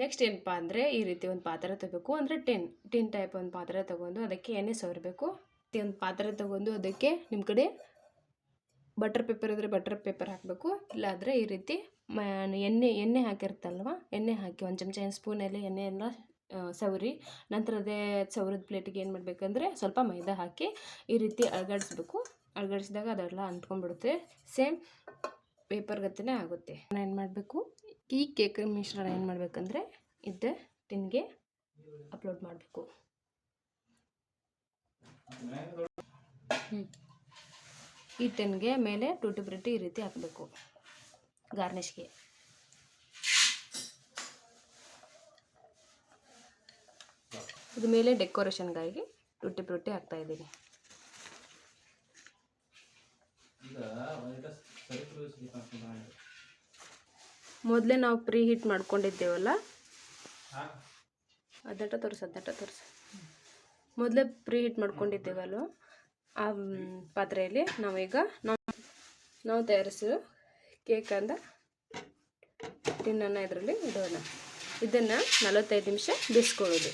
Next ಏನಪ್ಪ ಅಂದರೆ ಈ ರೀತಿ ಒಂದು ಪಾತ್ರೆ ತಗೋಬೇಕು. ಅಂದರೆ ಟಿನ್ ಟಿನ್ ಟೈಪ್ ಒಂದು ಪಾತ್ರೆ ತೊಗೊಂಡು ಅದಕ್ಕೆ ಎಣ್ಣೆ ಸವರಬೇಕು. ಒಂದು ಪಾತ್ರೆ ತೊಗೊಂಡು ಅದಕ್ಕೆ ನಿಮ್ಮ ಕಡೆ ಬಟರ್ ಪೇಪರ್ ಇದ್ದರೆ ಬಟರ್ ಪೇಪರ್ ಹಾಕಬೇಕು. ಇಲ್ಲಾಂದರೆ ಈ ರೀತಿ ಎಣ್ಣೆ ಎಣ್ಣೆ ಹಾಕಿರ್ತಲ್ವ ಎಣ್ಣೆ ಹಾಕಿ ಒಂದು ಚಮಚ ಸ್ಪೂನಲ್ಲಿ ಎಣ್ಣೆಯನ್ನು ಸವರಿ. ನಂತರ ಅದೇ ಸವರಿದ ಪ್ಲೇಟಿಗೆ ಏನು ಮಾಡಬೇಕಂದ್ರೆ ಸ್ವಲ್ಪ ಮೈದಾ ಹಾಕಿ ಈ ರೀತಿ ಅಳಗಾಡಿಸ್ಬೇಕು. ಅಳಗಡಿಸಿದಾಗ ಅದೆಲ್ಲ ಅಂಟ್ಕೊಂಡ್ಬಿಡುತ್ತೆ. ಸೇಮ್ ಪೇಪರ್ ಗತಿನೇ ಆಗುತ್ತೆ. ನಾನು ಏನು ಮಾಡಬೇಕು? ಈ ಕೇಕ್ ಮಿಶ್ರಣ ಏನು ಮಾಡಬೇಕಂದ್ರೆ ಇದ್ದ ಟಿನ್ಗೆ ಅಪ್ಲೋಡ್ ಮಾಡಬೇಕು. ಈ ಟಿನ್ಗೆ ಮೇಲೆ ಟೂಟಿ ಬ್ರೆಡ್ ಈ ರೀತಿ ಹಾಕಬೇಕು ಗಾರ್ನಿಷ್ಗೆ ಇದು ಮೇಲೆ ಡೆಕೋರೇಷನ್ಗಾಗಿ ಟುಟ್ಟಿ ಫ್ರೂಟಿ ಹಾಕ್ತಾ ಇದ್ದೀನಿ. ಮೊದಲೇ ನಾವು ಪ್ರೀ ಹೀಟ್ ಮಾಡ್ಕೊಂಡಿದ್ದೇವಲ್ಲ? ಅದಟ ತೋರಿಸ ಅದಟ ತೋರಿಸ. ಮೊದಲೇ ಪ್ರೀ ಹೀಟ್ ಮಾಡ್ಕೊಂಡಿದ್ದೇವಲ್ಲ ಆ ಪಾತ್ರೆಯಲ್ಲಿ ನಾವೀಗ ನಾವು ನಾವು ತಯಾರಿಸಿರೋ ಕೇಕಂದ ಟಿನ್ನನ್ನು ಇದರಲ್ಲಿ ಇಡೋಣ. ಇದನ್ನು ನಲವತ್ತೈದು ನಿಮಿಷ ಬೇಯಿಸ್ಕೊಳ್ಳೋದು